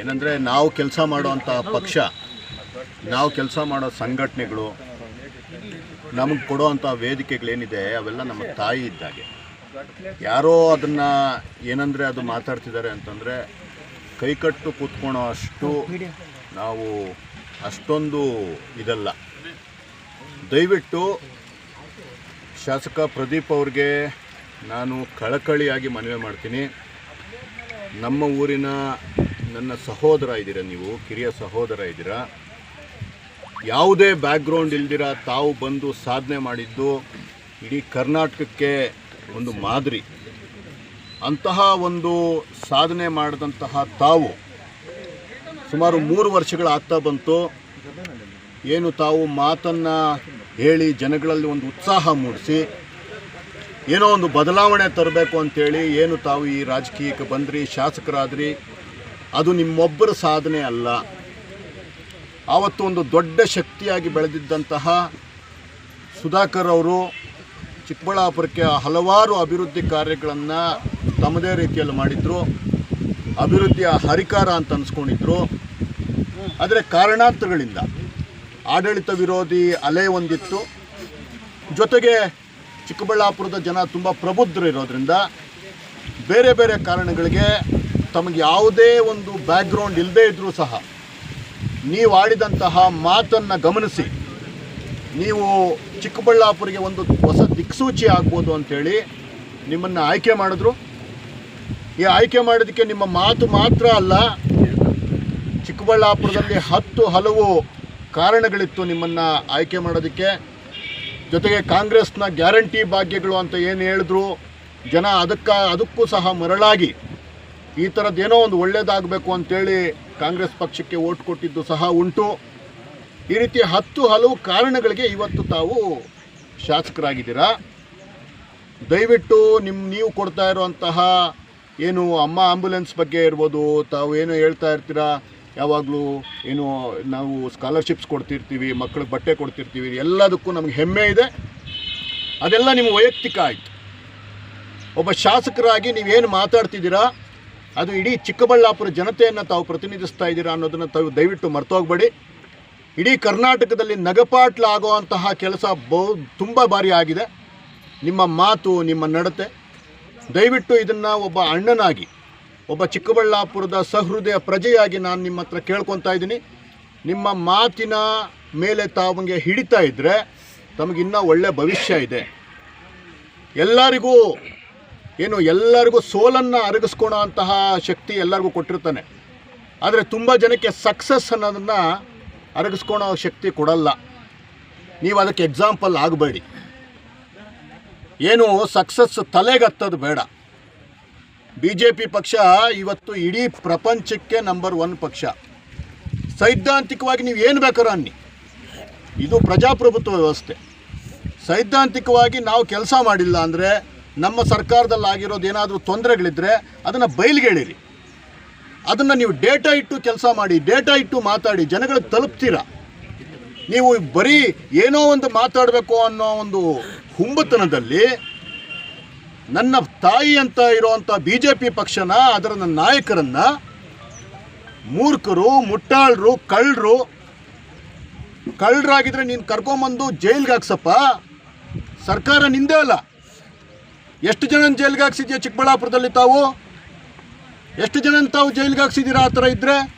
ಏನಂದರೆ ನಾವು ಕೆಲಸ ಮಾಡೋವಂಥ ಪಕ್ಷ, ನಾವು ಕೆಲಸ ಮಾಡೋ ಸಂಘಟನೆಗಳು, ನಮಗೆ ಕೊಡೋವಂಥ ವೇದಿಕೆಗಳೇನಿದೆ, ಅವೆಲ್ಲ ನಮ್ಮ ತಾಯಿ ಇದ್ದಾಗೆ ಯಾರೋ ಅದನ್ನು ಏನಂದರೆ ಅದು ಮಾತಾಡ್ತಿದ್ದಾರೆ ಅಂತಂದರೆ ಕೈಕಟ್ಟು ಕೂತ್ಕೊಳೋ ಅಷ್ಟು ನಾವು ಅಷ್ಟೊಂದು ಇದಲ್ಲ. ದಯವಿಟ್ಟು ಶಾಸಕ ಪ್ರದೀಪ್ ಅವ್ರಿಗೆ ನಾನು ಕಳಕಳಿಯಾಗಿ ಮನವಿ ಮಾಡ್ತೀನಿ. ನಮ್ಮ ಊರಿನ ನನ್ನ ಸಹೋದರ ಇದ್ದೀರಾ ನೀವು? ಕಿರಿಯ ಸಹೋದರ ಇದ್ದೀರಾ? ಯಾವುದೇ ಬ್ಯಾಕ್ಗ್ರೌಂಡ್ ಇಲ್ದಿರ ತಾವು ಬಂದು ಸಾಧನೆ ಮಾಡಿದ್ದು ಇಡೀ ಕರ್ನಾಟಕಕ್ಕೆ ಒಂದು ಮಾದರಿ. ಅಂತಹ ಒಂದು ಸಾಧನೆ ಮಾಡಿದಂತಹ ತಾವು ಸುಮಾರು ಮೂರು ವರ್ಷಗಳಾಗ್ತಾ ಬಂತು. ಏನು ತಾವು ಮಾತನ್ನು ಹೇಳಿ ಜನಗಳಲ್ಲಿ ಒಂದು ಉತ್ಸಾಹ ಮೂಡಿಸಿ, ಏನೋ ಒಂದು ಬದಲಾವಣೆ ತರಬೇಕು ಅಂತೇಳಿ ಏನು ತಾವು ಈ ರಾಜಕೀಯಕ್ಕೆ ಬಂದ್ರಿ, ಶಾಸಕರಾದ್ರಿ ಅದು ನಿಮ್ಮೊಬ್ಬರ ಸಾಧನೆ ಅಲ್ಲ. ಆವತ್ತು ಒಂದು ದೊಡ್ಡ ಶಕ್ತಿಯಾಗಿ ಬೆಳೆದಿದ್ದಂತಹ ಸುಧಾಕರ್ ಅವರು ಚಿಕ್ಕಬಳ್ಳಾಪುರಕ್ಕೆ ಹಲವಾರು ಅಭಿವೃದ್ಧಿ ಕಾರ್ಯಗಳನ್ನು ತಮ್ಮದೇ ರೀತಿಯಲ್ಲಿ ಮಾಡಿದರು. ಅಭಿವೃದ್ಧಿಯ ಹರಿಕಾರ ಅಂತ ಅನ್ಸ್ಕೊಂಡಿದ್ರು. ಆದರೆ ಕಾರಣಾಂತರಗಳಿಂದ ಆಡಳಿತ ವಿರೋಧಿ ಅಲೆ ಒಂದಿತ್ತು. ಜೊತೆಗೆ ಚಿಕ್ಕಬಳ್ಳಾಪುರದ ಜನ ತುಂಬ ಪ್ರಬುದ್ಧರಿರೋದ್ರಿಂದ ಬೇರೆ ಬೇರೆ ಕಾರಣಗಳಿಗೆ ತಮಗೆ ಯಾವುದೇ ಒಂದು ಬ್ಯಾಕ್ಗ್ರೌಂಡ್ ಇಲ್ಲದೇ ಇದ್ದರೂ ಸಹ ನೀವು ಆಡಿದಂತಹ ಮಾತನ್ನು ಗಮನಿಸಿ. ನೀವು ಚಿಕ್ಕಬಳ್ಳಾಪುರಿಗೆ ಒಂದು ಹೊಸ ದಿಕ್ಸೂಚಿ ಆಗ್ಬೋದು ಅಂಥೇಳಿ ನಿಮ್ಮನ್ನು ಆಯ್ಕೆ ಮಾಡಿದ್ರು. ಈ ಆಯ್ಕೆ ಮಾಡೋದಕ್ಕೆ ನಿಮ್ಮ ಮಾತು ಮಾತ್ರ ಅಲ್ಲ, ಚಿಕ್ಕಬಳ್ಳಾಪುರದಲ್ಲಿ ಹತ್ತು ಹಲವು ಕಾರಣಗಳಿತ್ತು ನಿಮ್ಮನ್ನು ಆಯ್ಕೆ ಮಾಡೋದಕ್ಕೆ. ಜೊತೆಗೆ ಕಾಂಗ್ರೆಸ್ನ ಗ್ಯಾರಂಟಿ ಭಾಗ್ಯಗಳು ಅಂತ ಏನು ಹೇಳಿದ್ರು, ಜನ ಅದಕ್ಕೆ, ಅದಕ್ಕೂ ಸಹ ಮರಳಾಗಿ ಈ ಥರದ್ದೇನೋ ಒಂದು ಒಳ್ಳೇದಾಗಬೇಕು ಅಂತೇಳಿ ಕಾಂಗ್ರೆಸ್ ಪಕ್ಷಕ್ಕೆ ಓಟ್ ಕೊಟ್ಟಿದ್ದು ಸಹ ಉಂಟು. ಈ ರೀತಿ ಹತ್ತು ಹಲವು ಕಾರಣಗಳಿಗೆ ಇವತ್ತು ತಾವು ಶಾಸಕರಾಗಿದ್ದೀರಾ. ದಯವಿಟ್ಟು ನಿಮ್ಮ ನೀವು ಕೊಡ್ತಾ ಇರುವಂತಹ ಏನು ಅಮ್ಮ ಆಂಬ್ಯುಲೆನ್ಸ್ ಬಗ್ಗೆ ಇರ್ಬೋದು, ತಾವು ಏನು ಹೇಳ್ತಾ ಇರ್ತೀರಾ, ಯಾವಾಗಲೂ ಏನು ನಾವು ಸ್ಕಾಲರ್ಶಿಪ್ಸ್ ಕೊಡ್ತಿರ್ತೀವಿ ಮಕ್ಕಳಿಗೆ ಬಟ್ಟೆ ಕೊಡ್ತಿರ್ತೀವಿ, ಎಲ್ಲದಕ್ಕೂ ನಮಗೆ ಹೆಮ್ಮೆ ಇದೆ. ಅದೆಲ್ಲ ನಿಮ್ಮ ವೈಯಕ್ತಿಕ ಆಯಿತು. ಒಬ್ಬ ಶಾಸಕರಾಗಿ ನೀವೇನು ಮಾತಾಡ್ತಿದ್ದೀರಾ ಅದು ಇಡೀ ಚಿಕ್ಕಬಳ್ಳಾಪುರ ಜನತೆಯನ್ನು ತಾವು ಪ್ರತಿನಿಧಿಸ್ತಾ ಇದ್ದೀರಾ ಅನ್ನೋದನ್ನು ತಾವು ದಯವಿಟ್ಟು ಮರ್ತೋಗ್ಬೇಡಿ. ಇಡೀ ಕರ್ನಾಟಕದಲ್ಲಿ ನಗಪಾಟ್ಲ ಆಗುವಂತಹ ಕೆಲಸ ಬಹು, ತುಂಬ ಬಾರಿ ಆಗಿದೆ. ನಿಮ್ಮ ಮಾತು, ನಿಮ್ಮ ನಡತೆ. ದಯವಿಟ್ಟು ಇದನ್ನು ಒಬ್ಬ ಅಣ್ಣನಾಗಿ, ಒಬ್ಬ ಚಿಕ್ಕಬಳ್ಳಾಪುರದ ಸಹೃದಯ ಪ್ರಜೆಯಾಗಿ ನಾನು ನಿಮ್ಮ ಹತ್ರ ಕೇಳ್ಕೊತಾ ಇದ್ದೀನಿ. ನಿಮ್ಮ ಮಾತಿನ ಮೇಲೆ ತಾವಂಗೆ ಹಿಡಿತಾ ಇದ್ದರೆ ತಮಗಿನ್ನೂ ಒಳ್ಳೆಯ ಭವಿಷ್ಯ ಇದೆ. ಎಲ್ಲರಿಗೂ ಏನು, ಎಲ್ಲರಿಗೂ ಸೋಲನ್ನು ಅರಗಿಸ್ಕೊಳೋ ಅಂತಹ ಶಕ್ತಿ ಎಲ್ಲರಿಗೂ ಕೊಟ್ಟಿರ್ತಾನೆ. ಆದರೆ ತುಂಬ ಜನಕ್ಕೆ ಸಕ್ಸಸ್ ಅನ್ನೋದನ್ನು ಅರಗಿಸ್ಕೊಳೋ ಶಕ್ತಿ ಕೊಡಲ್ಲ. ನೀವು ಅದಕ್ಕೆ ಎಕ್ಸಾಂಪಲ್ ಆಗಬೇಡಿ. ಏನು ಸಕ್ಸಸ್ ತಲೆಗತ್ತದು ಬೇಡ. ಬಿ ಜೆ ಪಿ ಪಕ್ಷ ಇವತ್ತು ಇಡೀ ಪ್ರಪಂಚಕ್ಕೆ ನಂಬರ್ ಒನ್ ಪಕ್ಷ. ಸೈದ್ಧಾಂತಿಕವಾಗಿ ನೀವು ಏನು ಬೇಕಾರ ಅನ್ನಿ. ಇದು ಪ್ರಜಾಪ್ರಭುತ್ವ ವ್ಯವಸ್ಥೆ. ಸೈದ್ಧಾಂತಿಕವಾಗಿ ನಾವು ಕೆಲಸ ಮಾಡಿಲ್ಲ ಅಂದರೆ ನಮ್ಮ ಸರ್ಕಾರದಲ್ಲಿ ಆಗಿರೋದು ಏನಾದರೂ ತೊಂದರೆಗಳಿದ್ದರೆ ಅದನ್ನು ಬಯಲ್ಗೆಳಿರಿ ಅದನ್ನು ನೀವು ಡೇಟಾ ಇಟ್ಟು ಕೆಲಸ ಮಾಡಿ, ಡೇಟಾ ಇಟ್ಟು ಮಾತಾಡಿ ಜನಗಳಿಗೆ ತಲುಪ್ತೀರಾ? ನೀವು ಬರೀ ಏನೋ ಒಂದು ಮಾತಾಡಬೇಕು ಅನ್ನೋ ಒಂದು ಹುಂಬತನದಲ್ಲಿ ನನ್ನ ತಾಯಿ ಅಂತ ಇರೋವಂಥ ಬಿ ಜೆ ಪಿ ಪಕ್ಷನ, ಅದರ ನಾಯಕರನ್ನು ಮೂರ್ಖರು, ಮುಟ್ಟಾಳರು, ಕಳ್ಳರು, ಕಳ್ಳರಾಗಿದ್ರೆ ನೀನು ಕರ್ಕೊಂಬಂದು ಜೈಲ್ಗೆ ಹಾಕ್ಸಪ್ಪ? ಸರ್ಕಾರ ನಿಂದೇ ಅಲ್ಲ. ಎಷ್ಟು ಜನ ಜೈಲಿಗೆ ಹಾಕ್ಸಿದ್ಯಾ ಚಿಕ್ಕಬಳ್ಳಾಪುರದಲ್ಲಿ ತಾವು? ಎಷ್ಟು ಜನ ತಾವು ಜೈಲಿಗೆ ಹಾಕ್ಸಿದ್ದೀರಾ ಆ ಥರ ಇದ್ದರೆ